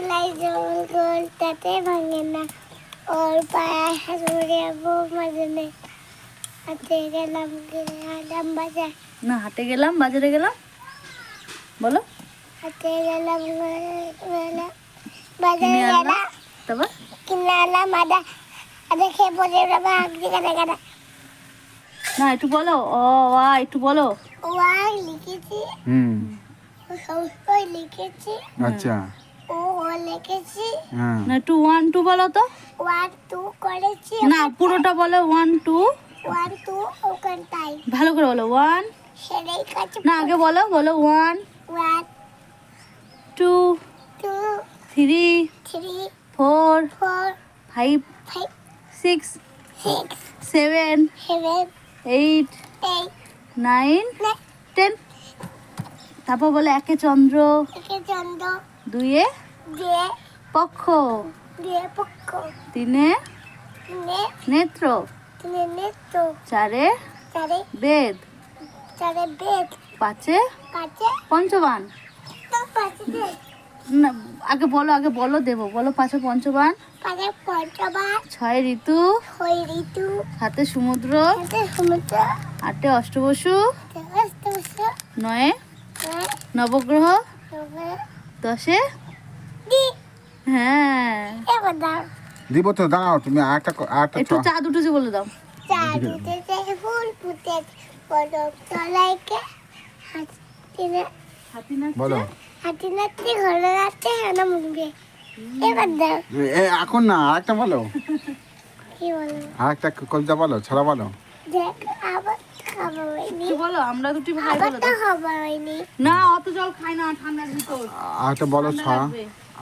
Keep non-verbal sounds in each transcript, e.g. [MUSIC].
তলায় জল গোল তাতে ভাঙে না। ওর পায়ে হাসুরে বউ মাঝে নেই। হাতে গেলাম গেলাম বাজার। না হাটে গেলাম বাজারে গেলাম। বলো। হাতে গেলাম গেলাম বাজারে গেলাম। তারপর? কিনে আনলাম আদা আদা খেয়ে পড়ে যাবে আগে কাটা কাটা না একটু বলো। ও একটু বলো। লিখেছি। হুম। লিখেছি। আচ্ছা। ও লিখেছি হ্যাঁ। না একটু ওয়ান টু বলো তো। ওয়ান টু করেছি। না পুরোটা বলো ওয়ান টু ওয়ান টু ওখানটাই ভালো করে বলো ওয়ান সেটাই কাছে না আগে বলো বলো one one two two three three four four five five six six seven seven eight eight nine ten তারপর বলে একে চন্দ্র। একে চন্দ্র। দিয়ে পক্ষ। দিয়ে পক্ষ। তিনে? তিনে। নেত্র। তিনে নেত্র। চারে? চারে। বেদ। চারে বেদ। পাঁচে? পাঁচে। পঞ্চবান। আগে বলো আগে বলো দেবো। বলো পাঁচে পঞ্চবান। পাঁচে ছয় ঋতু। ছয় ঋতু। সাতে সমুদ্র। সমুদ্র। আটে অষ্টবসু। নয়ে? নবগ্রহ? দশে? দি। হ্যাঁ। এবার দাও। দিব তো দাঁড়াও তুমি আরেকটা আরেকটা একটু চ- চা দুটো যে বলে দাও। উঠেছে ফুল ফুটেছে পদক তলাইকে হাতিনে হাতি না বলো। হাতি নাচতে ঘরে যাচ্ছে হানা মুখবে এবার দাও। এখন না আরেকটা বলো। কি বলো? আরেকটা কবিতা বলো ছড়া বলো। দেখ আবার খাবার হয়নি একটু বলো আমরা দুটি ভাই আবার বলে তো। দাও খাবার হয়নি না অত জল খাই না ঠান্ডার ভিতর।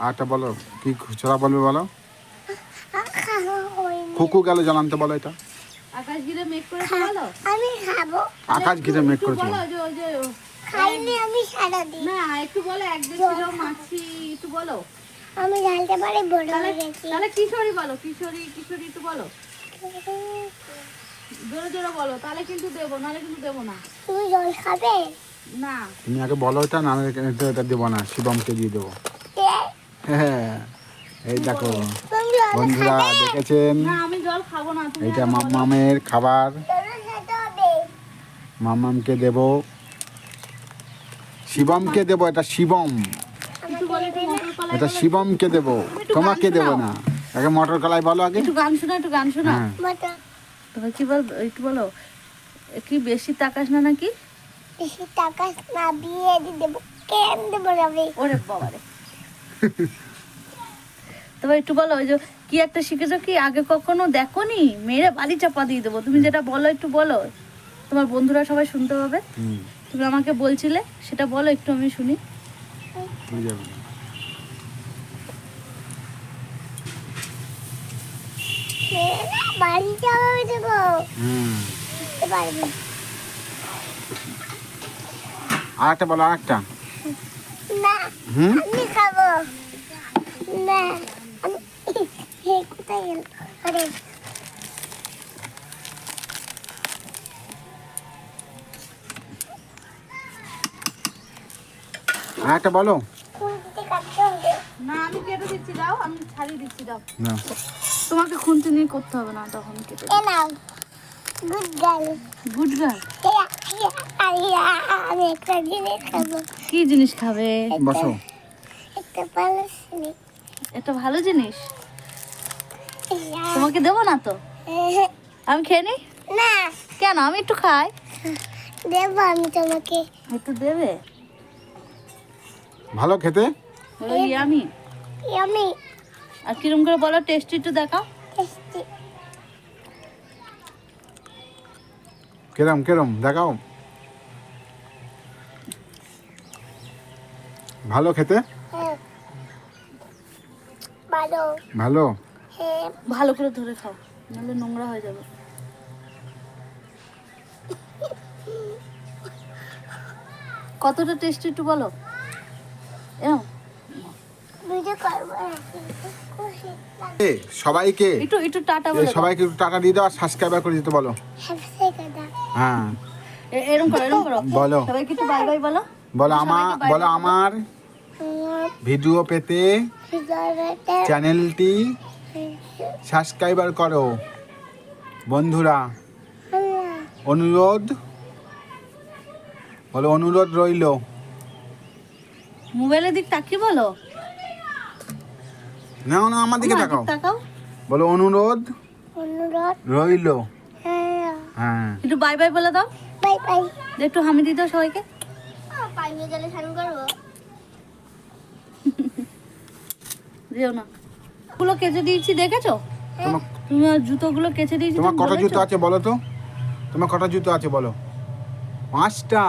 আরেকটা বলো কি ছড়া বলবে বলো? কুকু গেল জানাতে বলো এটা। আকাশ ঘিরে মেঘ করে বলো। আমি খাব। আকাশ ঘিরে মেঘ একটু বলো যে ওই যে খাইনি আমি সারাদিন না একটু বলো এক দেশ ছিল মাছি একটু বলো। আমি জানতে পারি বড় হয়ে গেছি। তাহলে কিশোরী বলো কিশোরী কিশোরী একটু বলো। জোরে জোরে বলো তাহলে কিন্তু দেবো নাহলে কিন্তু দেবো না। তুমি জল খাবে? না। তুমি আগে বলো এটা না এটা এটা দেবো না শিবমকে দিয়ে দেবো। হ্যাঁ এই দেখো বন্ধুরা দেখেছেন? না আমি জল খাব না তুমি এইটা আগে বলো। মামামের খাবার। মামামকে দেব। শিবমকে দেব এটা শিবম। এটা। শিবমকে দেব। তোমাকে দেব না। আগে মটর কলাই বলো আগে। একটু গান শোনা একটু গান শোনা হ্যাঁ। তোমার কি বল একটু বলো কি বেশি তাকাস না নাকি? বেশি টাকা না বিয়ে দিয়ে দেবো কেন দেবো রবি ওরে বাবারে। তবে একটু বলো ওই যে কি একটা শিখেছো কি আগে কখনো দেখোনি? মেয়েরা বাড়ি চাপা দিয়ে দেবো। তুমি যেটা বলো একটু বলো। তোমার বন্ধুরা সবাই শুনতে পাবে। তুমি আমাকে বলছিলে সেটা বলো একটু আমি শুনি। মেয়েরা বাড়ি যাওয়া হুম। পারবি। আর একটা বলো আর একটা না হুম? আমি খাব। না আমি [LAUGHS] কোথায় গেল? আরে। আর একটা বলো খুঁজতে কাটতে হবে। না আমি কেটে দিচ্ছি দাও আমি ছাড়িয়ে দিচ্ছি দাও। না। তোমাকে খুনতে নিয়ে করতে হবে না তখন কেটে এ নাও গুড গার্ল গুড গার্ল আমি একটা জিনিস খাব। কি জিনিস খাবে? বসো। একটা ভালো জিনিস। এটা ভালো জিনিস? তোমাকে দেবো না তো? [LAUGHS] আমি খেয়ে নিই? না। কেন আমি একটু খাই। দেবো আমি তোমাকে। একটু দেবে? ভালো খেতে? আমি। আমি আর কিরম করে বলো টেস্টি একটু দেখাও। কিরম কেরম দেখাও। ভালো খেতে? হ্যাঁ। ভালো। ভালো? হ্যাঁ। ভালো করে ধরে খাও নাহলে নোংরা হয়ে যাবে। [LAUGHS] কতটা টেস্টি একটু বলো এরম? ভিডিও করব খুশি এ, সবাইকে একটু একটু টাটা বলো। সবাইকে একটু টাকা দিয়ে দাও আর সাবস্ক্রাইবার করে দিতে বলো। হ্যাঁ। এ- এরম করো এরম করো। বলো। সবাইকে একটু বাই বাই বলো। বলো আমার বলো আমার আমার ভিডিও পেতে চ্যানেলটি সাবস্ক্রাইবার করো। বন্ধুরা অনুরোধ বলো অনুরোধ রইল। মোবাইলের দিক তাকিয়ে বলো? না না আমার দিকে তাকাও। তাকাও। বলো অনুরোধ? অনুরোধ? রইল। হ্যাঁ। হ্যাঁ। একটু বাই বাই বলে দাও। Bye bye. একটু হামি দিয়ে দাও সবাইকে। পানি জলে স্নান করব। যেও না। গুলো কেচে দিয়েছি দেখেছ? তোমার তুমি জুতোগুলো কেচে দিয়েছি তোমার তুমি কটা জুতো আছে বলো তো? তোমার কটা জুতো আছে বলো? পাঁচটা।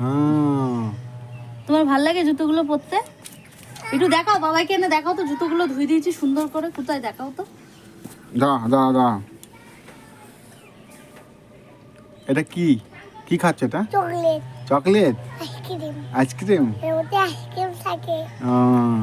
হ্যাঁ। তোমার ভালো লাগে জুতোগুলো পরতে? একটু দেখাও বাবাকে এনে দেখাও তো জুতোগুলো ধুই দিয়েছি সুন্দর করে কোথায় দেখাও তো? দা দা দা এটা কি? কি খাচ্ছে এটা? Chocolate. Chocolate? Ice cream. Ice cream? এর মধ্যে আইসক্রিম থাকে। আহ,